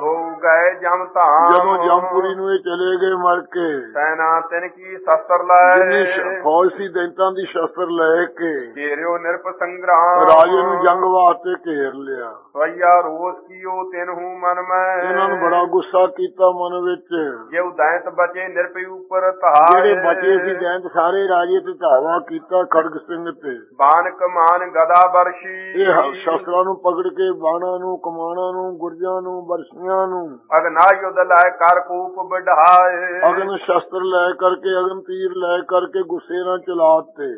[SPEAKER 2] ਸੋ ਗਏ ਜਮ ਧਾਮ।
[SPEAKER 1] ਜਦੋਂ ਜਮਪੁਰੀ ਨੂੰ ਇਹ ਚਲੇ ਗਏ ਮਰ ਕੇ
[SPEAKER 2] ਸੈਨਾ ਤਿਨ ਕੀ ਸ਼ਸਤਰ ਲਾਏ।
[SPEAKER 1] ਫੌਜ ਸੀ ਦੈਂਤਾਂ ਦੀ ਸ਼ਸਤਰ ਲੈ ਕੇ
[SPEAKER 2] ਘੇਰਿਓ ਨਿਰਪ ਸੰਗਰਾਮ।
[SPEAKER 1] ਰਾਜੇ ਨੂੰ ਜੰਗ ਵਾਸਤੇ ਘੇਰ ਲਿਆ।
[SPEAKER 2] ਸਵਈਆ ਰੋਸ ਕੀਓ ਤਿਨਹੂ ਮਨ ਮੈਂ।
[SPEAKER 1] ਇਹਨਾਂ ਨੂੰ ਬੜਾ ਗੁੱਸਾ ਕੀਤਾ ਮਨ ਵਿੱਚ।
[SPEAKER 2] ਜੇ ਦੈਂਤ ਬਚੇ ਨਿਰਪਿ ਉਪਰ ਤਹਾਰ
[SPEAKER 1] ਜਿਹੜੇ ਬਚੇ ਸੀ ਦੈਂਤ ਸਾਰੇ ਰਾਜੇ ਤੇ ਧਾਵਾ ਕੀਤਾ ਖੜਗ ਸਿੰਘ ਤੇ।
[SPEAKER 2] ਬਾਨ ਕਮਾਨ ਗਦਾ ਬਰਸ਼ੀ।
[SPEAKER 1] ਇਹ ਸ਼ਸਤਰਾਂ ਨੂੰ ਪਕੜ ਕੇ ਬਾਣਾ ਨੂੰ ਕਮਾਣਾ ਨੂੰ ਗੁਰਜਾਂ ਨੂੰ ਬਰਸ਼ੀਆਂ ਨੂੰ।
[SPEAKER 2] ਅਗਨਾ ਯੁਧ ਲੈ ਕਰ ਕੂਪ ਵਢਾਏ
[SPEAKER 1] ਅਗਨ ਸ਼ਸਤਰ ਲੈ ਕਰਕੇ ਅਗਨ ਤੀਰ ਲੈ ਕਰਕੇ ਗੁੱਸੇ ਨਾਲ ਚਲਾਤੇ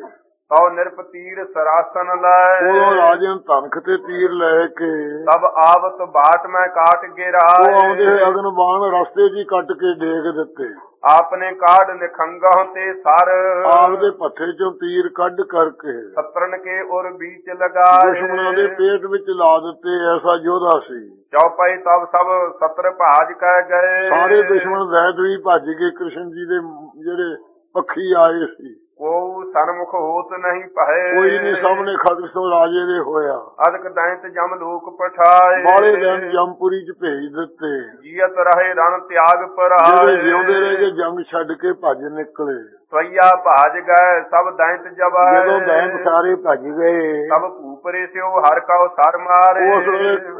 [SPEAKER 2] ਤਉ ਨਿਰਪ ਤੀਰ ਸਰਾਸਨ ਲੈ
[SPEAKER 1] ਉਹ ਰਾਜੇ ਨੂੰ ਧਨਖ ਤੇ ਤੀਰ ਲੈ ਕੇ।
[SPEAKER 2] ਤਬ ਆਵਤ ਬਾਟ ਮੈਂ ਕਾਟ
[SPEAKER 1] ਉਹ
[SPEAKER 2] ਗਿਰਾਏ
[SPEAKER 1] ਆਉਂਦੇ ਹੋਏ ਅਗਨ ਬਾਣ ਰਸਤੇ ਹੀ ਕੱਟ ਕੇ ਡੇਗ ਦਿੱਤੇ।
[SPEAKER 2] ਆਪਨੇ ਕਾਢ ਨਿਖੰਗਾ ਤੇ ਸਰ।
[SPEAKER 1] ਆਪਦੇ ਪੱਥੇ 'ਚੋਂ ਤੀਰ ਕੱਢ ਕਰਕੇ।
[SPEAKER 2] ਸਤਰਨ ਕੇ ਉਰ ਬੀਚ ਲਗਾਏ।
[SPEAKER 1] ਦੁਸ਼ਮਣਾਂ ਦੇ ਪੇਟ ਵਿੱਚ ਲਾ ਦਿੱਤੇ ਐਸਾ ਯੋਧਾ ਸੀ।
[SPEAKER 2] ਚੌਪਾਈ ਤਬ ਸਭ ਸਤਰ ਭਾਜ ਕਹਿ ਗਏ।
[SPEAKER 1] ਸਾਰੇ ਦੁਸ਼ਮਣ ਵੈਦ ਵੀ ਭੱਜ ਗਏ ਕ੍ਰਿਸ਼ਨ ਜੀ ਦੇ ਜਿਹੜੇ ਪੱਖੀ ਆਏ ਸੀ।
[SPEAKER 2] ਕੋ ਸਨਮੁਖ ਹੋਤ ਨਹੀਂ ਭਏ।
[SPEAKER 1] ਕੋਈ ਨਹੀਂ ਸਾਹਮਣੇ ਖੜਗ ਸਿੰਘ ਰਾਜੇ ਦੇ ਹੋਇਆ।
[SPEAKER 2] ਅਦਕ ਦੈਂਤ ਜਮ ਲੋਕ ਪਠਾਏ।
[SPEAKER 1] ਬਾਲੇ ਦਿਨ ਜੰਪੁਰੀ ਚ ਭੇਜ ਦਿੱਤੇ।
[SPEAKER 2] ਜੀਅਤ ਰਹੇ ਰਨ ਤਿਆਗ ਪਰਾਏ
[SPEAKER 1] ਜਿਉਂਦੇ ਰਹੇ ਕਿ ਜੰਗ ਛੱਡ ਕੇ ਭੱਜ ਨਿਕਲੇ।
[SPEAKER 2] ਸਵਈਆ ਭਾਜ ਗਏ ਸਭ ਦੈਂਤ ਜਬਾਏ
[SPEAKER 1] ਜਦੋਂ ਬੈਂਕ ਸਾਰੇ ਭੱਜ ਗਏ।
[SPEAKER 2] ਸਭ ਭੂਪਰੇ ਸਿਓ ਹਰ ਕਉ ਸਰ ਮਾਰੇ।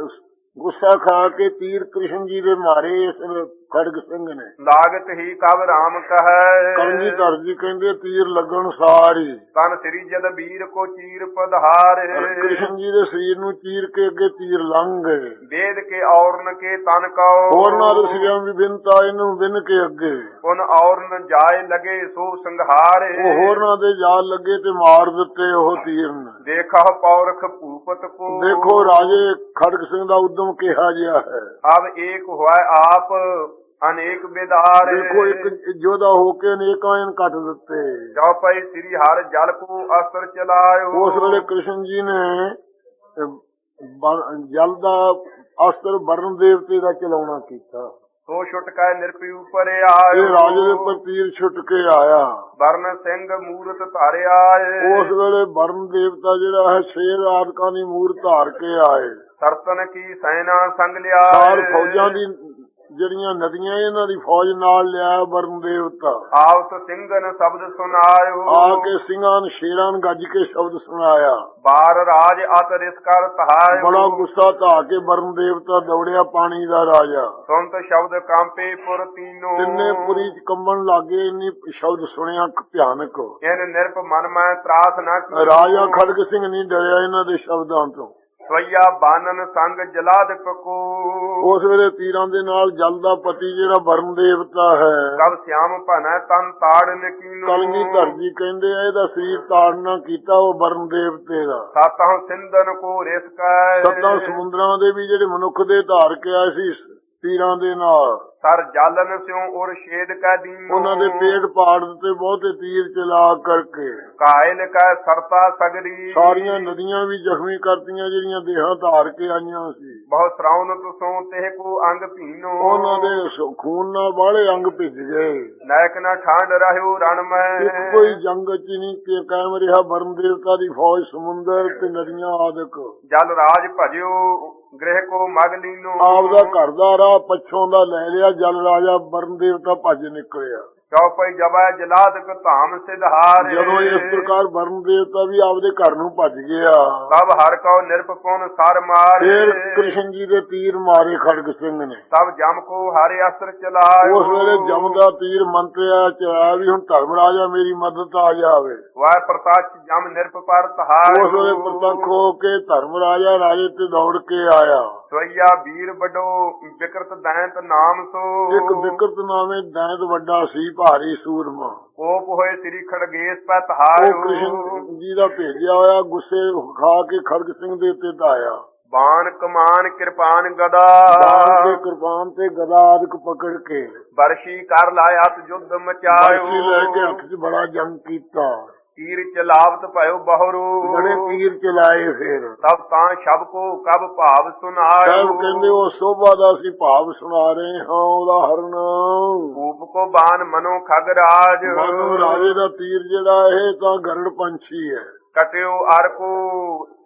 [SPEAKER 1] ਉਸ ਗੁੱਸਾ ਖਾ ਕੇ ਤੀਰ ਕ੍ਰਿਸ਼ਨ ਜੀ ਦੇ ਮਾਰੇ ਇਸ ਖੜਗ ਸਿੰਘ ਨੇ।
[SPEAKER 2] ਲਾਗਤ ਹੀ ਕਬ ਰਾਮ ਕਹੈ।
[SPEAKER 1] ਧਰ ਜੀ ਕਹਿੰਦੇ ਤੀਰ ਲੱਗਣ ਸਾਰੀ
[SPEAKER 2] ਤਨ ਸ੍ਰੀ ਜਦ ਵੀਰ ਕੋ ਚੀਰ ਪਧਾਰੇ।
[SPEAKER 1] ਕ੍ਰਿਸ਼ਨ ਜੀ ਦੇ ਸਰੀਰ ਨੂੰ ਚੀਰ ਕੇ ਅੱਗੇ ਤੀਰ ਲੰਘ ਗਏ।
[SPEAKER 2] ਵੇਦ ਕੇ ਔਰਨ ਕੇ ਤਨ ਕਉ।
[SPEAKER 1] ਹੋਰ ਨਾਲ ਸਿਆਂ ਵੀ ਬਿਨਤਾ ਇਹਨੂੰ ਬਿਨ ਕੇ ਅੱਗੇ।
[SPEAKER 2] ਪੁਨ ਔਰਨ ਜਾਏ ਲਗੇ ਸੋ ਸੰਘਾਰੇ।
[SPEAKER 1] ਉਹ ਹੋਰਨਾਂ ਦੇ ਜਾਲ ਲੱਗੇ ਤੇ ਮਾਰ ਦਿੱਤੇ ਉਹ ਤੀਰ ਨੇ।
[SPEAKER 2] ਦੇਖਾ ਪੌਰਖ ਭੂਪਤ ਕੋ।
[SPEAKER 1] ਦੇਖੋ ਰਾਜੇ ਖੜਗ ਸਿੰਘ ਦਾ ਉਦਮ ਕਿਹਾ ਜਿਹਾ ਹੈ।
[SPEAKER 2] ਅਬ ਏਕ ਹੋਇ ਆਪ ਅਨੇਕ ਬਿਦਾਰੇ
[SPEAKER 1] ਦੇਖੋ ਇੱਕ ਜੋਧਾ ਹੋ ਕੇ ਅਨੇਕਾਂ ਕੱਟ ਦਿੱਤੇ।
[SPEAKER 2] ਚੌਪਈ ਸ੍ਰੀ ਹਰ ਜਲ ਕੋ ਅਸਰ ਚਲਾਇਓ।
[SPEAKER 1] ਉਸ ਵੇਲੇ ਕ੍ਰਿਸ਼ਨ ਜੀ ਨੇ ਜਲ ਦਾ ਅਸਤਰ ਵਰਨ ਦੇਵਤੇ ਦਾ ਚਲਾਉਣਾ ਕੀਤਾ।
[SPEAKER 2] ਸੋ ਛੁਟਕੈ ਨਿਰਪਿ ਉਪਰ ਆਇਓ।
[SPEAKER 1] ਰਾਜੇ ਦੇ ਉੱਪਰ ਤੀਰ ਛੁੱਟ ਕੇ ਆਇਆ।
[SPEAKER 2] ਵਰਨ ਸਿੰਘ ਮੂਰਤ ਧਾਰੇ ਆਏ।
[SPEAKER 1] ਉਸ ਵੇਲੇ ਵਰਨ ਦੇਵਤਾ ਜਿਹੜਾ ਹੈ ਸ਼ੇਰ ਆਦਿਕਾਂ ਦੀ ਮੂਰਤ ਧਾਰ ਕੇ ਆਏ।
[SPEAKER 2] ਸਰਤਨ ਕੀ ਸੈਨਾ ਸੰਗ ਲਿਆ
[SPEAKER 1] ਚਾਰ ਫੌਜਾਂ ਦੀ ਜਿਹੜੀਆਂ ਨਦੀਆਂ ਇਹਨਾਂ ਦੀ ਫੌਜ ਨਾਲ ਲਿਆ ਵਰਨ ਦੇਵਤਾ
[SPEAKER 2] ਆਵਤ ਸਿੰਘਨ ਸ਼ਬਦ ਸੁਨਾਇਓ
[SPEAKER 1] ਆ ਕੇ ਸਿੰਘਾਂ ਨੇ ਸ਼ੇਰਾਂ ਨੂੰ ਗੱਜ ਕੇ ਸ਼ਬਦ ਸੁਣਾਇਆ।
[SPEAKER 2] ਬਾਰ ਰਾਜ ਅਤ ਰਿਸ ਕਰ ਤਹਾਇਓ
[SPEAKER 1] ਬੜਾ ਗੁੱਸਾ ਧਾ ਕੇ ਵਰਨ ਦੇਵਤਾ ਦੌੜਿਆ ਪਾਣੀ ਦਾ ਰਾਜਾ।
[SPEAKER 2] ਸੁਨਤ ਸ਼ਬਦ ਕਾਂਪੇ ਪੁਰ ਤੀਨੋ।
[SPEAKER 1] ਤਿੰਨੇ ਪੁਰੀ ਚ ਕੰਬਣ ਲੱਗੇ ਇੰਨੀ ਸ਼ਬਦ ਸੁਣਿਆ ਭਿਆਨਕ।
[SPEAKER 2] ਇਨ ਨਿਰਪ ਮਨ ਮੈਂ ਤਰਾਸ ਨਾ
[SPEAKER 1] ਰਾਜਾ ਖੜਗ ਸਿੰਘ ਨਹੀਂ ਡਰਿਆ ਇਹਨਾਂ ਦੇ ਸ਼ਬਦਾਂ ਤੋਂ।
[SPEAKER 2] ਸਵਈਆ ਬਾਨਨ ਸੰਗ ਜਲਾਦ ਕੋ
[SPEAKER 1] ਉਸ ਵੇਲੇ ਤੀਰਾਂ ਦੇ ਨਾਲ ਜਲ ਦਾ ਪਤੀ ਜਿਹੜਾ ਵਰਨ ਦੇਵਤਾ ਹੈ।
[SPEAKER 2] ਕਬ ਸਿਆਮ ਭਨੈ ਤਨ ਤਾੜਨ ਕੀਨੋ
[SPEAKER 1] ਕਲਗੀ ਧਰਜੀ ਕਹਿੰਦੇ ਆ ਇਹਦਾ ਸਰੀਰ ਤਾੜਨਾ ਕੀਤਾ ਉਹ ਵਰਨ ਦੇਵਤੇ ਦਾ।
[SPEAKER 2] ਸਾਤਾਂ ਸਿੰਧਨ ਕੋ ਰਿਸ ਕੈ।
[SPEAKER 1] ਸੱਤਾਂ ਸਮੁੰਦਰਾਂ ਦੇ ਵੀ ਜਿਹੜੇ ਮਨੁੱਖ ਦੇ ਧਾਰ ਕੇ ਆਏ ਸੀ ਤੀਰਾਂ ਦੇ ਨਾਲ।
[SPEAKER 2] ਸਰ ਜਾਲਨ ਸਿਉ ਔਰ ਛੇਦ ਕੈ ਦੀਨੋ
[SPEAKER 1] ਉਹਨਾਂ ਦੇ ਪੇਟ ਪਾੜ ਦਿੱਤੇ ਬਹੁਤੇ ਤੀਰ ਚਲਾ ਕਰਕੇ।
[SPEAKER 2] ਕਾਇਲ ਕੈ ਸਰਤਾ ਸਗਰੀ।
[SPEAKER 1] ਸਾਰੀਆਂ ਨਦੀਆਂ ਵੀ ਜ਼ਖਮੀ ਕਰਤੀਆਂ ਜਿਹੜੀਆਂ ਦੇਹਾਂ ਧਾਰ ਕੇ ਆਈਆਂ ਸੀ।
[SPEAKER 2] ਬਹੁ ਸ਼ਰਾਉਨ ਤੁਸੋਂ ਤੇ ਕੋ ਅੰਗ ਭੀਨੋ।
[SPEAKER 1] ਉਹਨਾਂ ਦੇ ਖੂਨ ਨਾਲ ਬਾਹਲੇ ਅੰਗ ਭਿੱਜ ਗਏ।
[SPEAKER 2] ਨਾਇਕ ਨਾ ਠਾਂਡ ਰਹਿਓ ਰਣ ਮੈਂ।
[SPEAKER 1] ਕੋਈ ਜੰਗ ਚ ਨਹੀਂ ਕਿ ਕਾਇਮ ਰਿਹਾ ਵਰਨ ਦੇਵਤਾ ਦੀ ਫੌਜ ਸਮੁੰਦਰ ਤੇ ਨਦੀਆਂ ਆਦਿਕ।
[SPEAKER 2] ਜਲ ਰਾਜ ਭਜਿਓ ਗ੍ਰਹਿ ਕੋ ਮਗ ਲੀਨੋ।
[SPEAKER 1] ਆਪਦਾ ਘਰ ਦਾ ਰਾਹ ਪੱਛੋਂ ਦਾ ਲੈ ਲਿਆ ਜਲ ਰਾਜਾ ਵਰਨ ਦੇਵਤਾ ਭੱਜ ਨਿਕਲਿਆ।
[SPEAKER 2] ਚੌਪਈ ਜਬੈ ਜਲਾਦਕ ਧਾਮ ਸਿਧਾਰੇ
[SPEAKER 1] ਜਦੋਂ ਇਸ ਪ੍ਰਕਾਰ ਵਰਨ ਦੇਵਤਾ ਵੀ ਆਪਦੇ ਘਰ ਨੂੰ ਭੱਜ ਗਿਆ
[SPEAKER 2] ਤਬ ਹਰ ਕਉ ਨਿਰਪਕੁਨ ਸਰ ਮਾਰੇ।
[SPEAKER 1] ਫੇਰ ਕ੍ਰਿਸ਼ਨ ਜੀ ਦੇ ਤੀਰ ਮਾਰੇ ਖੜਗ ਸਿੰਘ ਨੇ।
[SPEAKER 2] ਤਬ ਜਮ ਕੋ ਹਰਿ ਅਸਰ ਚਲਾਇਓ।
[SPEAKER 1] ਉਸ ਵੇਲੇ ਜਮ ਦਾ ਤੀਰ ਮੰਤਰਿਆ ਚਾਇਆ ਵੀ ਹੁਣ ਧਰਮ ਰਾਜਾ ਮੇਰੀ ਮਦਦ ਆ ਜਾਵੇ।
[SPEAKER 2] ਵਾਇ ਪ੍ਰਤਾਚ ਜਮ ਨਿਰਪ ਪਰ ਤਹਾਇਓ
[SPEAKER 1] ਉਸ ਵੇਲੇ ਪ੍ਰਤੱਖ ਹੋ ਕੇ ਧਰਮ ਰਾਜਾ ਰਾਜੇ ਤੇ ਦੌੜ ਕੇ ਆਇਆ।
[SPEAKER 2] ਸਵਈਆ ਵੀਰ ਬਡੋ ਵਿਕਰਤ ਦੈਂਤ ਨਾਮ ਸੋ।
[SPEAKER 1] ਇੱਕ ਵਿਕਰਤ ਨਾਮੇ ਦੈਂਤ ਵੱਡਾ ਸੀ ਭਾਰੀ ਸੂਰਮਾ।
[SPEAKER 2] ਕੋਪ ਹੋਏ ਸ੍ਰੀ ਖੜਗੇਸ ਪੈ
[SPEAKER 1] ਉਹ
[SPEAKER 2] ਤਹਾਇਓ
[SPEAKER 1] ਕ੍ਰਿਸ਼ਨ ਜੀ ਦਾ ਭੇਜਿਆ ਹੋਇਆ ਗੁੱਸੇ ਖਾ ਕੇ ਖੜਗ ਸਿੰਘ ਦੇ ਉੱਤੇ ਧਾਇਆ।
[SPEAKER 2] ਬਾਣ ਕਮਾਨ ਕਿਰਪਾਨ ਗਦਾ।
[SPEAKER 1] ਤੇ ਕੁਰਬਾਨ ਤੇ ਗਦਾ ਆਦਿਕ ਪਕੜ ਕੇ।
[SPEAKER 2] ਬਰਸ਼ੀ ਕਰ ਲਾਇਤ ਯੁੱਧ ਮਚਾਇਓ।
[SPEAKER 1] ਬਾਸ਼ੀ ਲੈ ਕੇ ਹੱਥ 'ਚ ਬੜਾ ਜੰਗ ਕੀਤਾ।
[SPEAKER 2] ਤੀਰ ਚਲਾਵਤ ਭਇਓ ਬਹਰੂ।
[SPEAKER 1] ਬੜੇ ਤੀਰ ਚਲਾਏ ਫੇਰ।
[SPEAKER 2] ਤਬ ਤਾਂ ਸ਼ਬ ਕੋ ਕਬ ਭਾਵ ਸੁਨਾਇਓ
[SPEAKER 1] ਸਾਹਿਬ ਕਹਿੰਦੇ ਉਹ ਸੋਭਾ ਦਾ ਅਸੀਂ ਭਾਵ ਸੁਣਾ ਰਹੇ ਹਾਂ ਉਹਦਾ ਹਰਨ
[SPEAKER 2] ਕੂਪ ਕੋ ਬਾਨ ਮਨੋ ਖਗ ਰਾਜ।
[SPEAKER 1] ਮਨੋ ਰਾਜੇ ਦਾ ਤੀਰ ਜਿਹੜਾ ਇਹ ਤਾਂ ਗਰੜ ਪੰਛੀ ਹੈ।
[SPEAKER 2] ਕਟਿਓ ਅਰ ਕੋ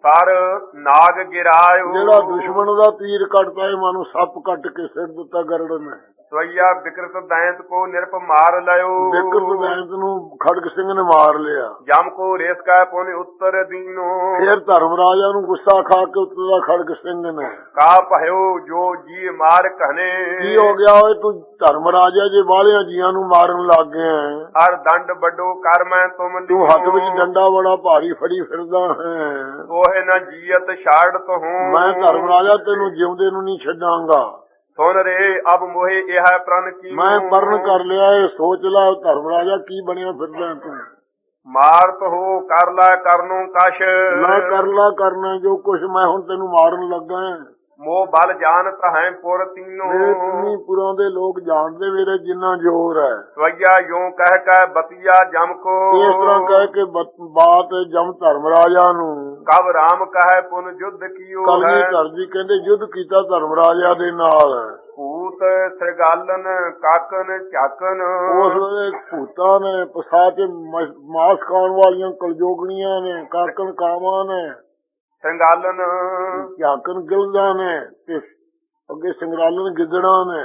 [SPEAKER 2] ਸਰ ਨਾਗ ਗਿਰਾਇਓ।
[SPEAKER 1] ਜਿਹੜਾ ਦੁਸ਼ਮਣ ਦਾ ਤੀਰ ਕੱਟਦਾ ਹੈ ਮਨੂੰ ਸੱਪ ਕੱਟ ਕੇ ਸਿਰ ਦਿੱਤਾ ਗਰੜ ਨੇ।
[SPEAKER 2] ਸਵਈਆ ਵਿਕਰਤ ਦੈਂਤ ਕੋ ਨਿਰਪ ਮਾਰ ਲਿਓ
[SPEAKER 1] ਵਿਕਰਤ ਦੈਂਤ ਨੂੰ ਖੜਗ ਸਿੰਘ ਨੇ ਮਾਰ ਲਿਆ।
[SPEAKER 2] ਜਮ ਕੋ ਰੇਸ ਕੈ ਪੁਨ ਉੱਤਰ ਦੀਨੋ।
[SPEAKER 1] ਫੇਰ ਧਰਮ ਰਾਜਾ ਨੂੰ ਗੁੱਸਾ ਖਾ ਕੇ ਉੱਤਰਦਾ ਖੜਗ ਸਿੰਘ ਨੇ।
[SPEAKER 2] ਕਾ ਭਇਓ ਜੋ ਜੀ ਮਾਰ ਕਹਨੇ।
[SPEAKER 1] ਕੀ ਹੋ ਗਿਆ ਓਏ ਤੂੰ ਧਰਮ ਰਾਜਾ ਜੇ ਬਾਹਲਿਆਂ ਜੀਆਂ ਨੂੰ ਮਾਰਨ ਲੱਗ ਗਿਆ ਹੈ।
[SPEAKER 2] ਹਰ ਦੰਡ ਵੱਡੋ ਕਰ ਮੈਂ ਤੁਮ
[SPEAKER 1] ਤੂੰ ਹੱਥ ਵਿੱਚ ਡੰਡਾ ਬੜਾ ਭਾਰੀ ਫੜੀ ਫਿਰਦਾ ਹੈ।
[SPEAKER 2] ਤੋਹੇ ਨਾ ਜੀਅਤ ਛਾੜ ਤਹੂੰ
[SPEAKER 1] ਮੈਂ ਧਰਮ ਰਾਜਾ ਤੈਨੂੰ ਜਿਉਂਦੇ ਨੂੰ ਨਹੀਂ ਛੱਡਾਂਗਾ।
[SPEAKER 2] ਸੁਨ ਰੇ ਅਬ ਮੋਹਿ ਇਹ ਪ੍ਰਣ ਕੀ
[SPEAKER 1] ਮੈਂ ਪਰਨ ਕਰ ਲਿਆ ਇਹ ਸੋਚ ਲੈ ਧਰਮ ਰਾਜਾ ਕੀ ਬਣਿਆ ਫਿਰਦਾ ਤੂੰ?
[SPEAKER 2] ਮਾਰਤ ਹੋ ਕਰ ਲੈ ਕਰਨੂ ਕਛ
[SPEAKER 1] ਮੈਂ ਕਰ ਲਾ ਕਰਨਾ ਜੋ ਕੁਛ ਮੈਂ ਹੁਣ ਤੈਨੂੰ ਮਾਰਨ ਲੱਗਾ ਹਾਂ।
[SPEAKER 2] ਮੋਹ ਬਲ ਜਾਣਤ ਹੈ ਪੁਰ ਤੀਨੋ।
[SPEAKER 1] ਮੇਰੇ ਪੁਰਾਂ ਦੇ ਲੋਕ ਜਾਣਦੇ ਮੇਰੇ ਜਿੰਨਾ ਜ਼ੋਰ ਹੈ।
[SPEAKER 2] ਸਵਈਆ ਯੋ ਕਹਿ ਕਹਿ ਬਤੀਆ ਜਮ ਕੋ।
[SPEAKER 1] ਇਸ ਤਰ੍ਹਾਂ ਕਹਿ ਕੇ ਬਤ- ਜਮ ਧਰਮ ਰਾਜਾ ਨੂੰ।
[SPEAKER 2] ਕਬ ਰਾਮ ਕਹੈ ਪੁਨ ਜੁਧ ਕੀਓ
[SPEAKER 1] ਕਲਗੀ
[SPEAKER 2] ਹੈ
[SPEAKER 1] ਧਰ ਜੀ ਕਹਿੰਦੇ ਯੁੱਧ ਕੀਤਾ ਧਰਮ ਰਾਜਾ ਦੇ ਨਾਲ।
[SPEAKER 2] ਭੂਤ ਸ੍ਰਿਗਾਲਨ ਕਾਕਨ ਝਾਕਨ।
[SPEAKER 1] ਉਸ ਵੇਲੇ ਭੂਤਾਂ ਨੇ ਪਸਾ ਕੇ ਮ- ਮਾਸ ਖਾਣ ਵਾਲੀਆਂ ਕਲਜੋਗਣੀਆਂ ਨੇ ਕਾਕਣ ਕਾਵਾਂ ਨੇ।
[SPEAKER 2] ਸ੍ਰਿਗਾਲਨ
[SPEAKER 1] ਝਾਕਣ ਗਿਲਦਾਂ ਨੇ ਤੇ ਅੱਗੇ ਸੰਗਰਾਲਨ ਗਿੱਦੜਾਂ ਨੇ।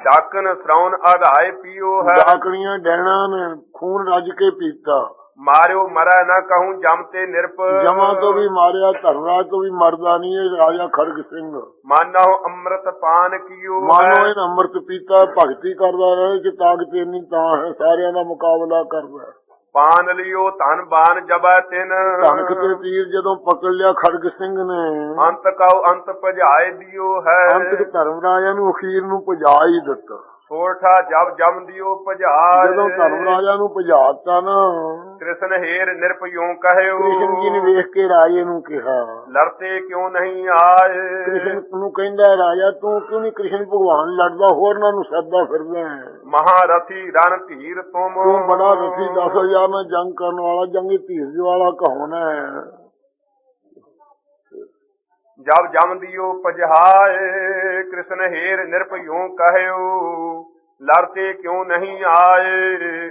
[SPEAKER 2] ਡਾਕਨ ਸਰਾਉਨ ਆਧਾਏ ਪੀਓ ਹੈ।
[SPEAKER 1] ਡਾਕਣੀਆਂ ਡੈਣਾ ਨੇ ਖੂਨ ਰੱਜ ਕੇ ਪੀਤਾ।
[SPEAKER 2] ਮਾਰਿਓ ਮਰੈ ਨਾ ਕਹੂੰ ਜਮ ਤੇ ਨਿਰਪ।
[SPEAKER 1] ਜਮਾਂ ਤੋਂ ਵੀ ਮਾਰਿਆ ਧਰਮਰਾਜ ਤੋਂ ਵੀ ਮਰਦਾ ਨਹੀਂ ਇਹ ਰਾਜਾ ਖੜਗ ਸਿੰਘ।
[SPEAKER 2] ਮਾਨੋ ਅੰਮ੍ਰਿਤ ਪਾਨ ਕੀਓ
[SPEAKER 1] ਮਾਨੋ
[SPEAKER 2] ਹੈ
[SPEAKER 1] ਇਹ ਅੰਮ੍ਰਿਤ ਪੀਤਾ ਭਗਤੀ ਕਰਦਾ ਰਹੇ ਕਿ ਤਾਕਤ ਇੰਨੀ ਤਾਂ ਹੈ ਸਾਰਿਆਂ ਦਾ ਮੁਕਾਬਲਾ ਕਰਦਾ ਹੈ।
[SPEAKER 2] ਪਾਨ ਲਿਓ ਧਨ ਬਾਨ ਜਬੈ ਤਿਨ।
[SPEAKER 1] ਧਨਕ ਤੇ ਤੀਰ ਜਦੋਂ ਪਕੜ ਲਿਆ ਖੜਗ ਸਿੰਘ ਨੇ।
[SPEAKER 2] ਅੰਤ ਕਉ ਅੰਤ ਭਜਾਏ ਦਿਓ ਹੈ।
[SPEAKER 1] ਅੰਤਕ ਧਰਮ ਰਾਜਾ ਨੂੰ ਅਖੀਰ ਨੂੰ ਭਜਾ ਹੀ ਦਿੱਤਾ।
[SPEAKER 2] ਸੋਠਾ ਜਬ ਜਮ ਦਿਓ ਭਜਾਏ।
[SPEAKER 1] ਜਦੋਂ ਧਰਮ ਰਾਜਾ ਨੂੰ ਭਜਾਤਾ ਨਾ
[SPEAKER 2] ਕ੍ਰਿਸ਼ਨ ਹੀਰ ਨਿਰਪਯੋ ਕਹਿਓ।
[SPEAKER 1] ਕ੍ਰਿਸ਼ਨ ਜੀ ਨੇ ਵੇਖ ਕੇ ਰਾਜੇ ਨੂੰ ਕਿਹਾ।
[SPEAKER 2] ਲੜਤੇ ਕਿਉਂ ਨਹੀਂ ਆਏ?
[SPEAKER 1] ਕ੍ਰਿਸ਼ਨ ਨੂੰ ਕਹਿੰਦਾ ਰਾਜਾ ਤੂੰ ਕਿਉਂ ਨਹੀਂ ਕ੍ਰਿਸ਼ਨ ਭਗਵਾਨ ਲੜਦਾ ਹੋਰਨਾਂ ਨੂੰ ਸੱਦਾ ਫਿਰਦਾ ਹੈ?
[SPEAKER 2] ਮਹਾਰਥੀ ਰਣ ਧੀਰ ਤੁਮ।
[SPEAKER 1] ਤੂੰ ਬੜਾ ਰਥੀ 10000 ਨਾਲ ਜੰਗ ਕਰਨ ਵਾਲਾ ਜੰਗੀ ਧੀਰਜ ਵਾਲਾ ਕਹੋਣਾ ਹੈ?
[SPEAKER 2] ਜਬ ਜਮ ਦਿਓ ਭਜਾਏ ਕ੍ਰਿਸ਼ਨ ਹੀਰ ਨਿਰਪਯੋ ਕਹਿਓ ਲੜਤੇ ਕਿਉਂ ਨਹੀਂ ਆਏ?